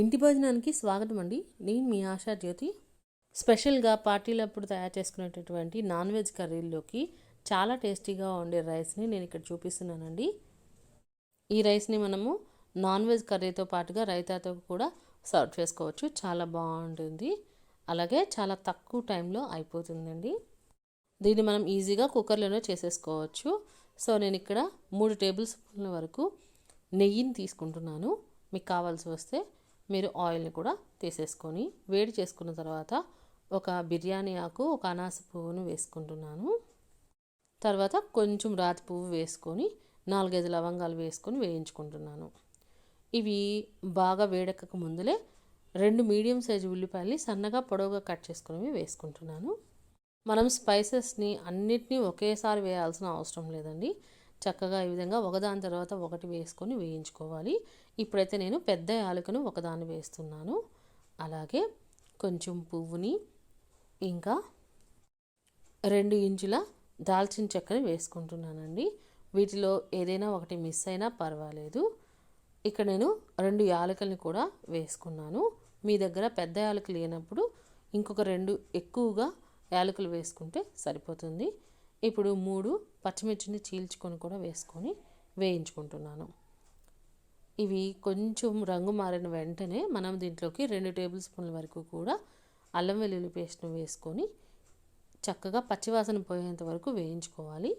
ఇంటి భోజనానికి స్వాగతం అండి. నేను మీ ఆశా జ్యోతి. స్పెషల్గా పార్టీలప్పుడు తయారు చేసుకునేటటువంటి నాన్ వెజ్ కర్రీల్లోకి చాలా టేస్టీగా ఉండే రైస్ని నేను ఇక్కడ చూపిస్తున్నానండి. ఈ రైస్ని మనము నాన్ వెజ్ కర్రీతో పాటుగా రైతాతో కూడా సర్వ్ చేసుకోవచ్చు. చాలా బాగుంటుంది. అలాగే చాలా తక్కువ టైంలో అయిపోతుందండి. దీన్ని మనం ఈజీగా కుక్కర్లోనే చేసేసుకోవచ్చు. సో నేను ఇక్కడ మూడు టేబుల్ స్పూన్ల వరకు నెయ్యిని తీసుకుంటున్నాను. మీకు కావాల్సి వస్తే మీరు ఆయిల్ని కూడా తీసేసుకొని వేడి చేసుకున్న తర్వాత ఒక బిర్యానీ ఆకు ఒక అనాస పువ్వును వేసుకుంటున్నాను. తర్వాత కొంచెం రాతి పువ్వు వేసుకొని నాలుగైదు లవంగాలు వేసుకొని వేయించుకుంటున్నాను. ఇవి బాగా వేడెక్కక ముందులే రెండు మీడియం సైజు ఉల్లిపాయలు సన్నగా పొడవుగా కట్ చేసుకుని వేసుకుంటున్నాను. మనం స్పైసెస్ని అన్నిటినీ ఒకేసారి వేయాల్సిన అవసరం లేదండి. చక్కగా ఈ విధంగా ఒకదాని తర్వాత ఒకటి వేసుకొని వేయించుకోవాలి. ఇప్పుడైతే నేను పెద్ద యాలకును ఒకదాన్ని వేస్తున్నాను. అలాగే కొంచెం పువ్వుని ఇంకా రెండు ఇంచుల దాల్చిన చెక్కని వేసుకుంటున్నానండి. వీటిలో ఏదైనా ఒకటి మిస్ అయినా పర్వాలేదు. ఇక్కడ నేను రెండు యాలకల్ని కూడా వేసుకున్నాను. మీ దగ్గర పెద్ద యాలకులు లేనప్పుడు ఇంకొక రెండు ఎక్కువగా యాలకులు వేసుకుంటే సరిపోతుంది. ఇప్పుడు మూడు పచ్చిమిర్చిని చీల్చుకొని కూడా వేసుకొని వేయించుకుంటున్నాను. ఇవి కొంచెం రంగు మారిన వెంటనే మనం దీంట్లోకి రెండు టేబుల్ స్పూన్ల వరకు కూడా అల్లం వెల్లుల్లి పేస్ట్ను వేసుకొని చక్కగా పచ్చివాసన పోయేంత వరకు వేయించుకోవాలి.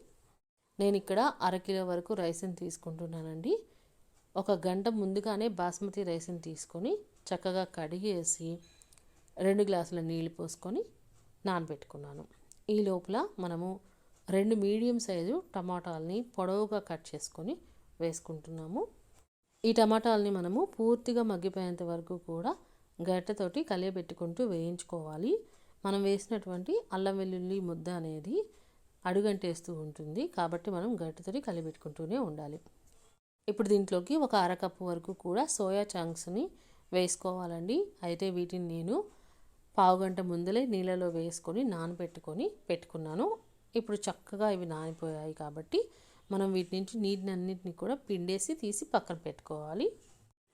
నేను ఇక్కడ అరకిలో వరకు రైస్ని తీసుకుంటున్నానండి. ఒక గంట ముందుగానే బాస్మతి రైస్ని తీసుకొని చక్కగా కడిగేసి రెండు గ్లాసుల నీళ్ళు పోసుకొని నానబెట్టుకున్నాను. ఈ లోపల మనము రెండు మీడియం సైజు టమాటాలని పొడవుగా కట్ చేసుకొని వేసుకుంటున్నాము. ఈ టమాటాలని మనము పూర్తిగా మగ్గిపోయేంత వరకు కూడా గట్టెతోటి కలియబెట్టుకుంటూ వేయించుకోవాలి. మనం వేసినటువంటి అల్లం వెల్లుల్లి ముద్ద అనేది అడుగంటేస్తూ ఉంటుంది. కాబట్టి మనం గట్టెతోటి కలిపెట్టుకుంటూనే ఉండాలి. ఇప్పుడు దీంట్లోకి ఒక అరకప్పు వరకు కూడా సోయా చంక్స్ని వేసుకోవాలండి. అయితే వీటిని నేను పావుగంట ముందలే నీళ్ళలో వేసుకొని నానబెట్టుకొని పెట్టుకున్నాను. ఇప్పుడు చక్కగా ఇవి నానిపోయాయి కాబట్టి మనం వీటి నుంచి నీటిని అన్నింటినీ కూడా పిండేసి తీసి పక్కన పెట్టుకోవాలి.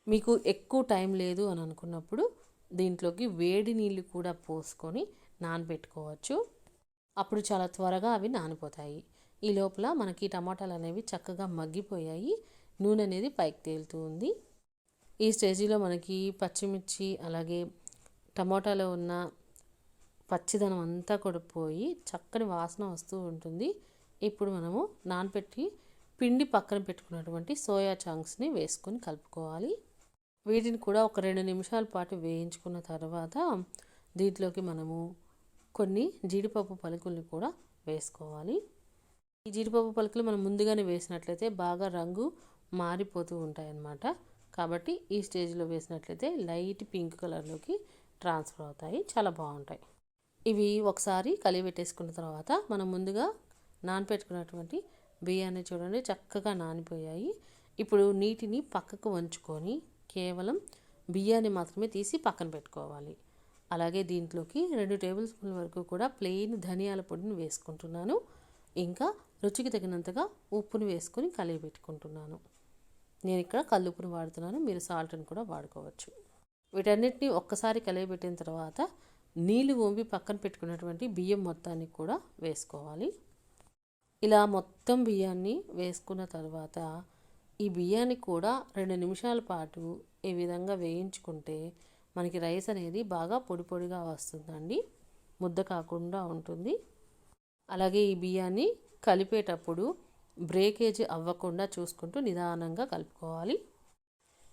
మీకు ఎక్కువ టైం లేదు అని అనుకున్నప్పుడు దీంట్లోకి వేడి నీళ్ళు కూడా పోసుకొని నానబెట్టుకోవచ్చు. అప్పుడు చాలా త్వరగా అవి నానిపోతాయి. ఈ లోపల మనకి టమాటాలు అనేవి చక్కగా మగ్గిపోయాయి. నూనె అనేది పైకి తేలుతూ ఉంది. ఈ స్టేజీలో మనకి పచ్చిమిర్చి అలాగే టమాటాలో ఉన్న పచ్చిదనం అంతా కూడా పోయి చక్కని వాసన వస్తూ ఉంటుంది. ఇప్పుడు మనము నానపెట్టి పిండి పక్కన పెట్టుకున్నటువంటి సోయా చాంక్స్ని వేసుకొని కలుపుకోవాలి. వీటిని కూడా ఒక రెండు నిమిషాల పాటు వేయించుకున్న తర్వాత దీంట్లోకి మనము కొన్ని జీడిపప్పు పలుకుల్ని కూడా వేసుకోవాలి. ఈ జీడిపప్పు పలుకులు మనం ముందుగానే వేసినట్లయితే బాగా రంగు మారిపోతూ ఉంటాయన్నమాట. కాబట్టి ఈ స్టేజ్లో వేసినట్లయితే లైట్ పింక్ కలర్లోకి ట్రాన్స్ఫర్ అవుతాయి. చాలా బాగుంటాయి. ఇవి ఒకసారి కలిపెట్టేసుకున్న తర్వాత మనం ముందుగా నానపెట్టుకున్నటువంటి బియ్యాన్ని చూడండి చక్కగా నానిపోయాయి. ఇప్పుడు నీటిని పక్కకు వంచుకొని కేవలం బియ్యాన్ని మాత్రమే తీసి పక్కన పెట్టుకోవాలి. అలాగే దీంట్లోకి రెండు టేబుల్ స్పూన్ల వరకు కూడా ప్లెయిన్ ధనియాల పొడిని వేసుకుంటున్నాను. ఇంకా రుచికి తగినంతగా ఉప్పుని వేసుకొని కలిగి పెట్టుకుంటున్నాను. నేను ఇక్కడ కల్లుప్పును వాడుతున్నాను మీరు సాల్ట్ని కూడా వాడుకోవచ్చు. వీటన్నిటిని ఒక్కసారి కలియబెట్టిన తర్వాత నీళ్ళు వంపి పక్కన పెట్టుకున్నటువంటి బియ్యం మొత్తాన్ని కూడా వేసుకోవాలి. ఇలా మొత్తం బియ్యాన్ని వేసుకున్న తర్వాత ఈ బియ్యాన్ని కూడా రెండు నిమిషాల పాటు ఈ విధంగా వేయించుకుంటే మనకి రైస్ అనేది బాగా పొడి పొడిగా వస్తుందండి. ముద్ద కాకుండా ఉంటుంది. అలాగే ఈ బియ్యాన్ని కలిపేటప్పుడు బ్రేకేజ్ అవ్వకుండా చూసుకుంటూ నిదానంగా కలుపుకోవాలి.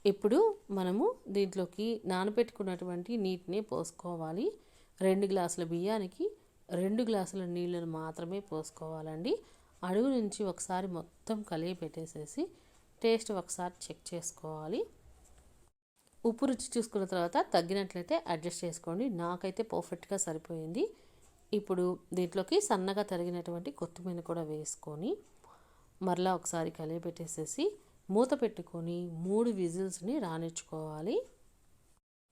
ఇప్పుడు మనము దీంట్లోకి నానబెట్టుకున్నటువంటి నీటిని పోసుకోవాలి. రెండు గ్లాసుల బియ్యానికి రెండు గ్లాసుల నీళ్ళను మాత్రమే పోసుకోవాలండి. అడుగు నుంచి ఒకసారి మొత్తం కలిగి పెట్టేసేసి టేస్ట్ ఒకసారి చెక్ చేసుకోవాలి. ఉప్పు రుచి చూసుకున్న తర్వాత తగ్గినట్లయితే అడ్జస్ట్ చేసుకోండి. నాకైతే పర్ఫెక్ట్గా సరిపోయింది. ఇప్పుడు దీంట్లోకి సన్నగా తరిగినటువంటి కొత్తిమీర కూడా వేసుకొని మరలా ఒకసారి కలిగి పెట్టేసేసి మూత పెట్టుకొని మూడు విజిల్స్ని రానిచ్చుకోవాలి.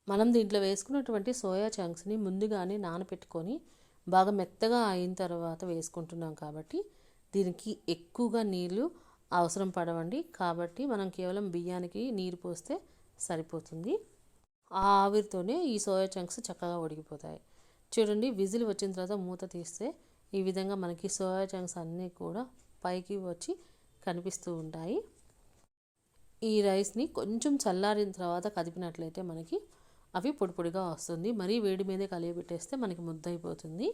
మనం దీంట్లో వేసుకున్నటువంటి సోయా చంక్స్ని ముందుగానే నానపెట్టుకొని బాగా మెత్తగా అయిన తర్వాత వేసుకుంటున్నాం కాబట్టి దీనికి ఎక్కువగా నీళ్ళు అవసరం పడవండి. కాబట్టి మనం కేవలం బియ్యానికి నీరు పోస్తే సరిపోతుంది. ఆ ఆవిరితోనే ఈ సోయా చంక్స్ చక్కగా ఉడికిపోతాయి. చూడండి విజిల్ వచ్చిన తర్వాత మూత తీస్తే ఈ విధంగా మనకి సోయా చంక్స్ అన్నీ కూడా పైకి వచ్చి కనిపిస్తూ ఉంటాయి. ఈ రైస్ని కొంచెం చల్లారిన తర్వాత కదిపినట్లయితే మనకి అవి పొడి పొడిగా వస్తుంది. మరీ వేడి మీదే కలియబెట్టేస్తే మనకి ముద్ద అయిపోతుంది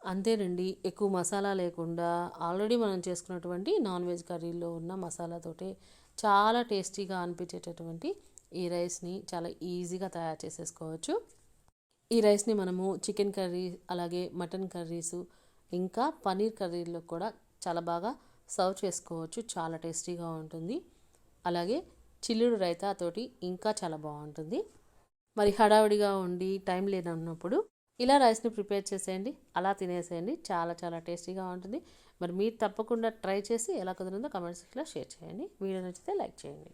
అంతేనండి ఎక్కువ మసాలా లేకుండా ఆల్రెడీ మనం చేసుకున్నటువంటి నాన్ వెజ్ కర్రీలో ఉన్న మసాలాతోటే చాలా టేస్టీగా అనిపించేటటువంటి ఈ రైస్ని చాలా ఈజీగా తయారు చేసేసుకోవచ్చు. ఈ రైస్ని మనము చికెన్ కర్రీ అలాగే మటన్ కర్రీస్ ఇంకా పన్నీర్ కర్రీలో కూడా చాలా బాగా సర్వ్ చేసుకోవచ్చు. చాలా టేస్టీగా ఉంటుంది. అలాగే చిల్లుడు రైతాతోటి ఇంకా చాలా బాగుంటుంది. మరి హడావిడిగా ఉండి టైం లేదన్నప్పుడు ఇలా రైస్ని ప్రిపేర్ చేసేయండి అలా తినేసేయండి. చాలా చాలా టేస్టీగా ఉంటుంది. మరి మీరు తప్పకుండా ట్రై చేసి ఎలా కుదిరిందో కమెంట్ సెక్షన్లో షేర్ చేయండి. వీడియో నచ్చితే లైక్ చేయండి.